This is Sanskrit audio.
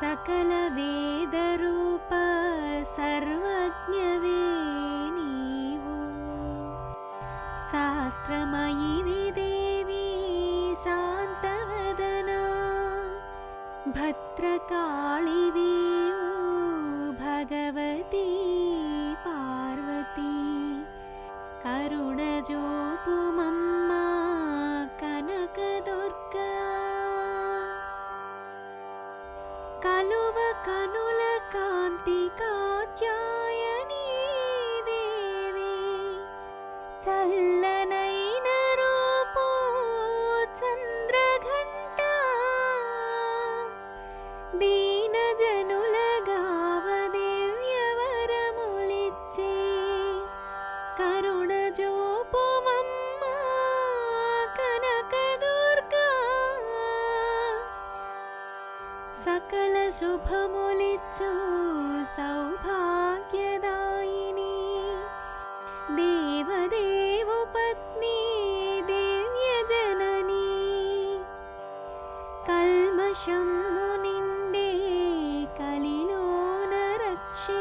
सकलवेदरूप सर्वज्ञवे नीवु शास्त्रमयि देवी शान्तवदना। भद्रकाळिवी भगवती पार्वती। करुणजोपुमम्मा कनकदुर्गा కలువ కనుల కాంతి కాత్యాయని దేవి. చల్లన सकलशुभमुनिच्छ सौभाग्यदायिनी। देवदेवपत्नी देव्यजननी। कल्मषं मुनिन्दे कलिलो न रक्षि